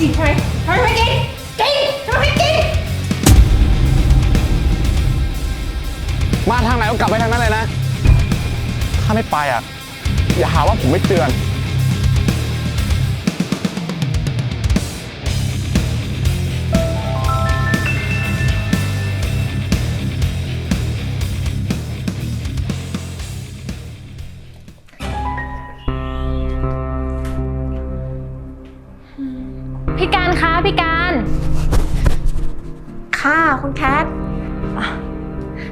กินใช่ไหมทำไมไม่กิน กินทำไมไม่กิน มาทางไหนก็กลับไปทางนั้นเลยนะ ถ้าไม่ไปอะ อย่าหาว่าผมไม่เตือน พี่การคะพี่การ ค่ะคุณแคท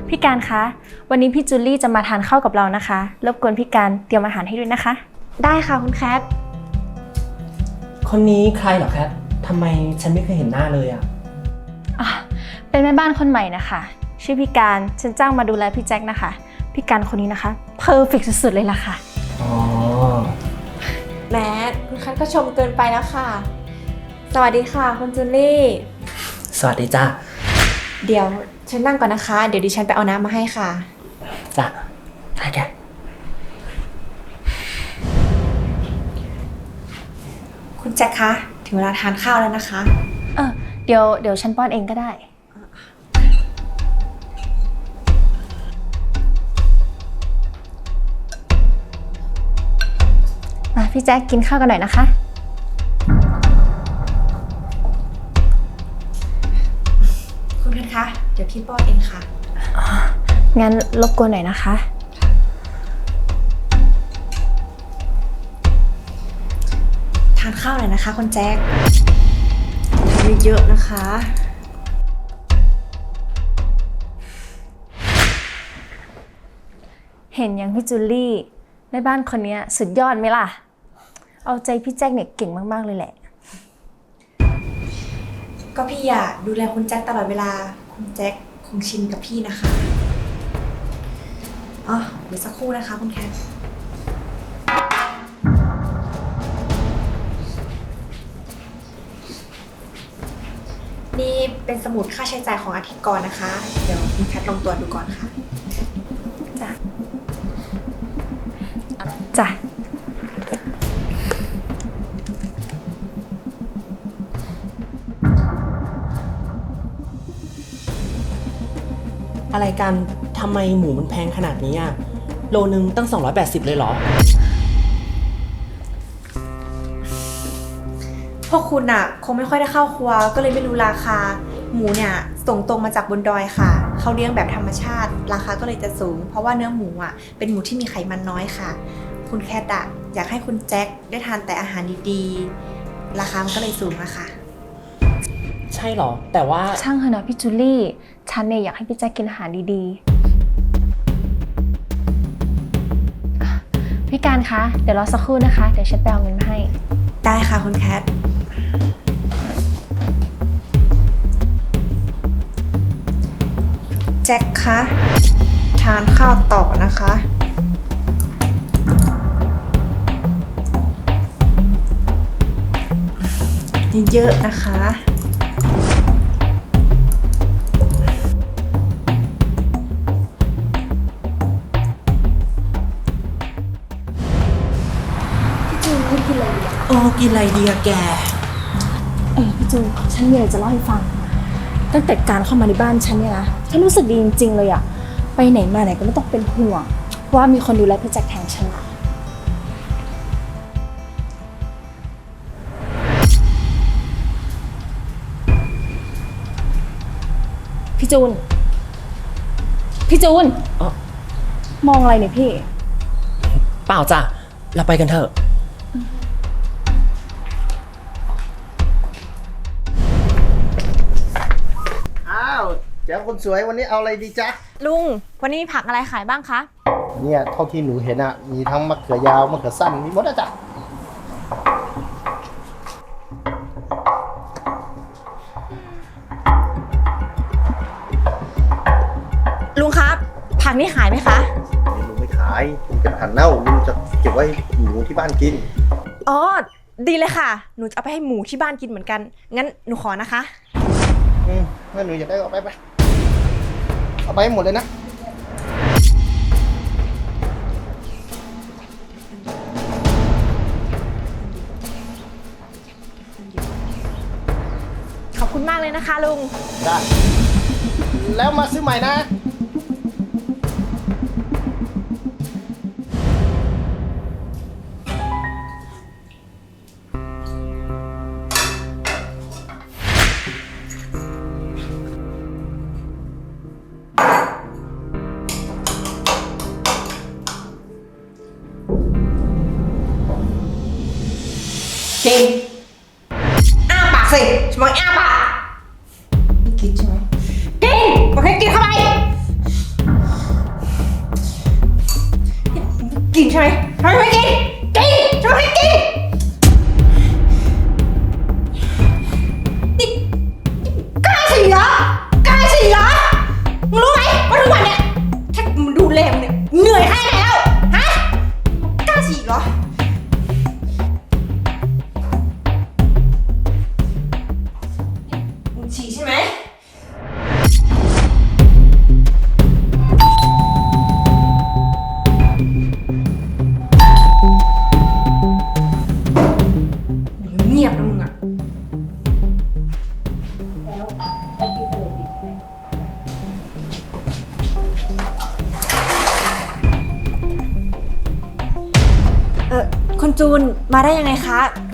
พี่การคะ วันนี้พี่จูลี่จะมาทานข้าวกับเรานะคะ รบกวนพี่การเตรียมอาหารให้ด้วยนะคะ ได้ค่ะคุณแคท คนนี้ใครเหรอแคททำไมฉันไม่เคยเห็นหน้าเลยอะอะเป็นแม่บ้านคนใหม่นะคะ ชื่อพี่การฉันจ้างมาดูแลพี่แจ็คนะคะ พี่การคนนี้นะคะเพอร์เฟกสุดๆเลยล่ะค่ะ อ๋อ แมทคุณแคทก็ชมเกินไปแล้วค่ะ สวัสดีค่ะ คุณจูลี่ สวัสดีจ้าเดี๋ยวฉันนั่งก่อนนะคะ เดี๋ยวดิฉันไปเอาน้ำมาให้ค่ะ จ้าได้แกคุณแจ็คคะ ถึงเวลาทานข้าวแล้วนะคะ เออเดี๋ยวเดี๋ยวฉันป้อนเองก็ได้ มาพี่แจ็คกินข้าวกันหน่อยนะคะ เดี๋ยวพี่ป้อนเองค่ะ งั้นรบกวนหน่อยนะคะ ทานข้าวหน่อยนะคะคุณแจ็คทานเยอะๆนะคะ เห็นอย่างพี่จูลี่แม่บ้านคนเนี้ยสุดยอดไหมล่ะ เอาใจพี่แจ็คเนี่ยเก่งมาก ๆ เลยแหละ ก็พี่อยากดูแลคุณแจ็คตลอดเวลา คุณแจ็คคงชินกับพี่นะคะอ๋อเดี๋ยวสักครู่นะคะคุณแคทนี่เป็นสมุดค่าใช้จ่ายของอาทิตย์ก่อนนะคะ เดี๋ยวคุณแคทลองตรวจดูก่อนค่ะจ้ะจ้ะ อะไรกันทำไมหมูมันแพงขนาดนี้อะโลนึงตั้ง 280 เลยเหรอ พวกคุณอะคงไม่ค่อยได้เข้าครัวก็เลยไม่รู้ราคา หมูเนี่ยส่งตรงมาจากบนดอยค่ะ เขาเลี้ยงแบบธรรมชาติ ราคาก็เลยจะสูง เพราะว่าเนื้อหมูอะเป็นหมูที่มีไขมันน้อยค่ะ คุณแคทอะอยากให้คุณแจ็คได้ทานแต่อาหารดีๆ ราคามันก็เลยสูงอะค่ะ ใช่เหรอ แต่ว่า ช่างเถอะนะพี่จูลี่ ฉันเนี่ยอยากให้พี่แจ็คกินอาหารดีๆ พี่การคะ เดี๋ยวรอสักครู่นะคะ เดี๋ยวฉันไปเอาเงินมาให้ ได้ค่ะคุณแคท แจ็คคะ ทานข้าวต่อนะคะ เยอะๆนะคะ โอ้กินอะไรดีอะแก เออพี่จูนฉันมีอะไรจะเล่าให้ฟัง ตั้งแต่การเข้ามาในบ้านฉันเนี่ยนะ ฉันรู้สึกดีจริงๆเลยอะไปไหนมาไหนก็ไม่ต้องเป็นห่วง ว่ามีคนดูแลพี่แจ็คแทนฉันละพี่จูน พี่จูนอ๋อมองอะไรเนี่ยพี่ เปล่าจ้ะเราไปกันเถอะาวแจ๋วคนสวยวันนี้เอาอะไรดีจ๊ะ ลุง วันนี้มีผักอะไรขายบ้างคะ เนี่ยเท่าที่หนูเห็นอะ มีทั้งมะเขือยาวมะเขือสั้นมีหมดอะจ้ะลุงครับ ผักนี่ขายไหมคะนี่ลุงไม่ขายลุงเป็นผันเน่าลุงจะเก็บไว้หนูที่บ้านกิน อ๋อ ดีเลยค่ะ หนูจะเอาไปให้หมูที่บ้านกินเหมือนกัน งั้นหนูขอนะคะ อืมถ้าหนูอยากได้ก็เอาไปไป เอาไปให้หมดเลยนะคุณมากเลยนะคะลุง ได้ แล้วมาซื้อใหม่นะ กินอ้าปากสิฉันบอกอ้าปากไม่กินใช่ไหมกินบอกให้กินเข้าไปกินใช่ไหมทำไมไม่กิน กินฉันบอกให้กินนี่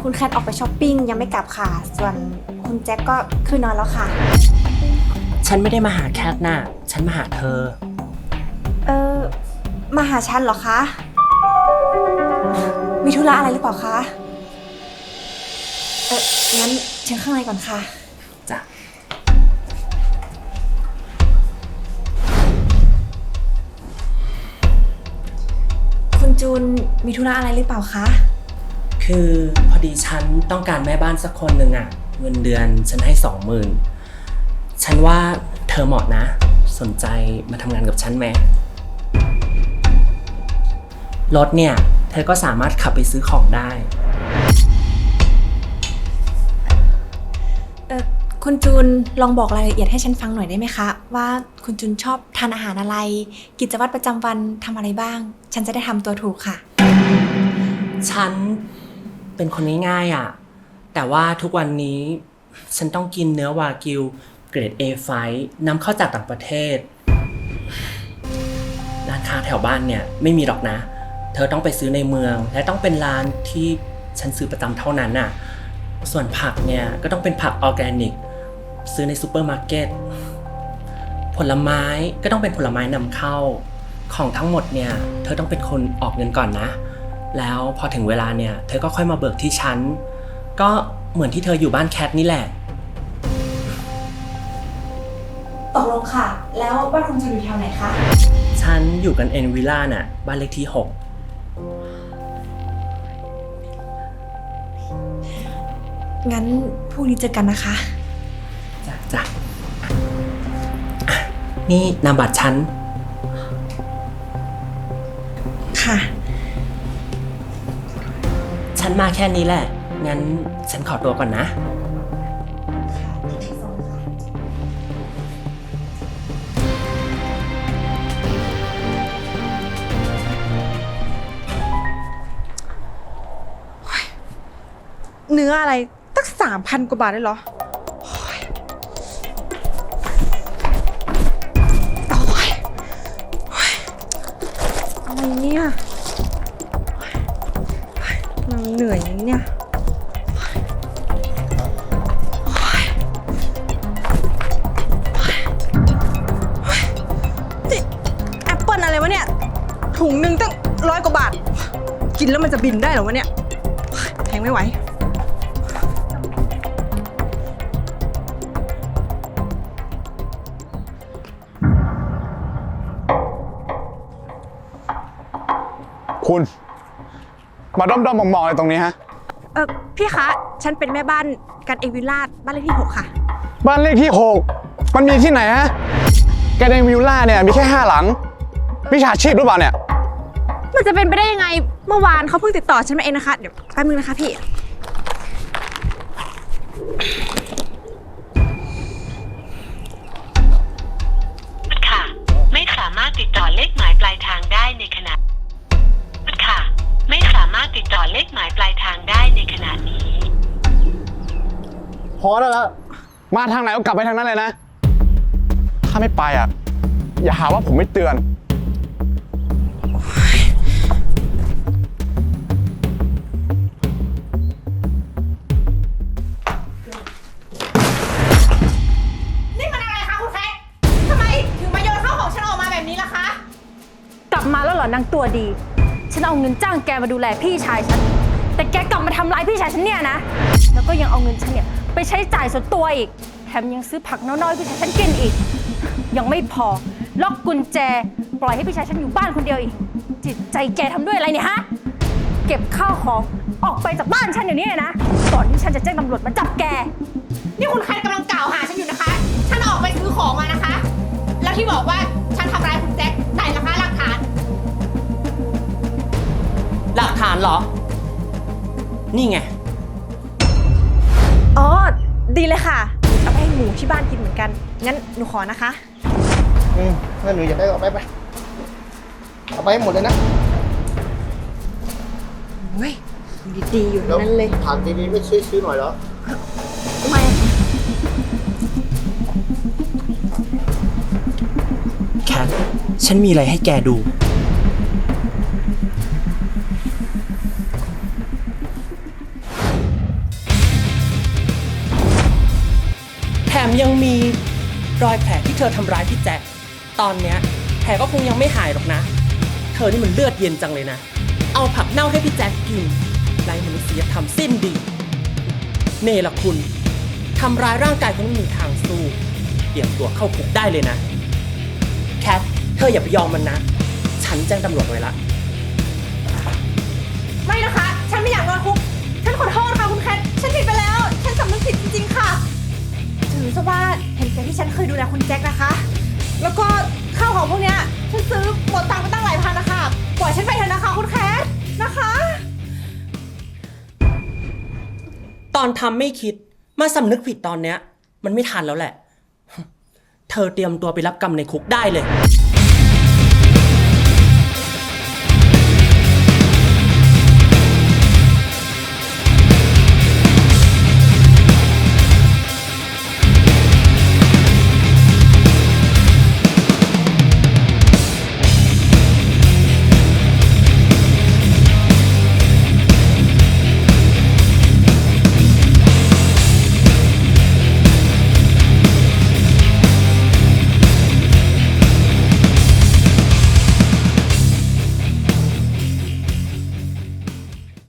คะคุณแคทออกไปช้อปปิ้งยังไม่กลับค่ะ ส่วนคุณแจ็คก็คือนอนแล้วค่ะ ฉันไม่ได้มาหาแคทน่ะ ฉันมาหาเธอ เออมาหาฉันเหรอคะ มีธุระอะไรหรือเปล่าคะ เอองั้นเชิญข้างในก่อนค่ะ จ้ะ คุณจูนมีธุระอะไรหรือเปล่าคะ คือพอดีฉันต้องการแม่บ้านสักคนหนึ่งอะเงินเดือนฉันให้สองหมื่นฉันว่าเธอเหมาะนะ สนใจมาทำงานกับฉันไหมรถเนี่ย เธอก็สามารถขับไปซื้อของได้ เออคุณจูนลองบอกรายละเอียดให้ฉันฟังหน่อยได้ไหมคะ ว่าคุณจูนชอบทานอาหารอะไร กิจวัตรประจำวันทำอะไรบ้าง ฉันจะได้ทำตัวถูกค่ะ ฉัน เป็นคนง่ายๆอะ แต่ว่าทุกวันนี้ฉันต้องกินเนื้อวากิว เกรด A5 นำเข้าจากต่างประเทศ ร้านค้าแถวบ้านเนี่ยไม่มีหรอกนะ เธอต้องไปซื้อในเมือง และต้องเป็นร้านที่ฉันซื้อประจำเท่านั้นน่ะ ส่วนผักเนี่ยก็ต้องเป็นผักออร์แกนิก ซื้อในซูเปอร์มาร์เก็ต ผลไม้ก็ต้องเป็นผลไม้นำเข้า ของทั้งหมดเนี่ย เธอต้องเป็นคนออกเงินก่อนนะ แล้วพอถึงเวลาเนี่ย เธอก็ค่อยมาเบิกที่ฉัน ก็เหมือนที่เธออยู่บ้านแคทนี่แหละ ตกลงค่ะ แล้วบ้านคุณจูนอยู่แถวไหนคะ ฉันอยู่กันเอ็นวิลล่าน่ะ บ้านเลขที่ งั้นพรุ่งนี้เจอกันนะคะ 6จ้ะจ้ะอะนี่นามบัตรฉัน ค่ะ ฉันมาแค่นี้แหละ งั้นฉันขอตัวก่อนนะ เนื้ออะไรตั้งสามพันกว่าบาทได้เหรอ เนี่ย นี่แอปเปิลอะไรวะเนี่ย ถุงหนึ่งตั้งร้อยกว่าบาท กินแล้วมันจะบินได้เหรอวะเนี่ยโอ้ยแพงไม่ไหว คุณ มาด้อมๆมองๆอะไรตรงนี้ฮะ เออพี่คะ ฉันเป็นแม่บ้านกันเอวิลล่าบ้านเลขที่ 6 ค่ะ บ้านเลขที่ 6 มันมีที่ไหนฮะแกในวิลล่าเนี่ยมีแค่ห้าหลังวิชาชีพหรือเปล่าเนี่ย มันจะเป็นไปได้ยังไง เมื่อวานเขาเพิ่งติดต่อฉันมาเองนะคะ เดี๋ยวแป๊บนึงนะคะพี่ ค่ะ ไม่สามารถติดต่อเลขหมายปลายทางได้ในขณะค่ะไม่สามารถ ติดต่อเลขหมายปลายทางได้ในขณะนี้ พอแล้วละมาทางไหนก็กลับไปทางนั้นเลยนะ ถ้าไม่ไปอะ อย่าหาว่าผมไม่เตือน นี่มันอะไรคะคุณแคททำไมถึงมาโยนข้าวของฉันออกมาแบบนี้ล่ะคะ กลับมาแล้วเหรอนางตัวดี ฉันเอาเงินจ้างแกมาดูแลพี่ชายฉัน แต่แกกลับมาทำร้ายพี่ชายฉันเนี่ยนะ แล้วก็ยังเอาเงินฉันเนี่ยไปใช้จ่ายส่วนตัวอีก แถมยังซื้อผักน้อยๆพี่ชายฉันกินอีก ยังไม่พอ ล็อกกุญแจ ปล่อยให้พี่ชายฉันอยู่บ้านคนเดียวอีก จิตใจแกทำด้วยอะไรเนี่ยฮะ เก็บข้าวของออกไปจากบ้านฉันอย่างนี้เลยนะ ก่อนที่ฉันจะแจ้งตำรวจมาจับแก นี่คุณแคทกำลังกล่าวหาฉันอยู่นะคะ ฉันออกไปซื้อของมานะคะ แล้วที่บอกว่าฉันทำร้ายคุณแจ็คานเหรอ นี่ไง อ๋อ ดีเลยค่ะ เอาไปให้หมูที่บ้านกินเหมือนกัน งั้นหนูขอนะคะ อืมถ้าหนูอยากได้ก็เอาไปไปเอาไปให้หมดเลยนะเฮ้ยดีๆอยู่แล้วนั่นเลยผักดีๆไม่ช่วยซื้อหน่อยเหรอทำไมแคท ฉันมีอะไรให้แกดู ที่เธอทำร้ายพี่แจ็คตอนเนี้ยแผลก็คงยังไม่หายหรอกนะ เธอนี่มันเลือดเย็นจังเลยนะ เอาผักเน่าให้พี่แจ็คกินไรมนุษยธรรมสิ้นดี เนรคุณทำร้ายร่างกายคนไม่มีทางสู้เตรียมตัวเข้าคุกได้เลยนะ แคท เธออย่าไปยอมมันนะ ฉันแจ้งตำรวจไว้ละ ไม่นะคะ ฉันไม่อยากโดนคุก ฉันขอโทษค่ะคุณแคท ฉันผิดไปแล้ว ฉันสำนึกผิดจริงๆค่ะ ถือซะว่าเห็นแก่ที่ฉันเคยดูแลคุณแจ็คนะคะ แล้วก็ข้าวของพวกเนี้ยฉันซื้อหมดตังค์ไปตั้งหลายพันนะคะ ปล่อยฉันไปเถอะนะคะคุณแคทนะคะ ตอนทำไม่คิดมาสำนึกผิดตอนเนี้ย มันไม่ทันแล้วแหละ เธอเตรียมตัวไปรับกรรมในคุกได้เลย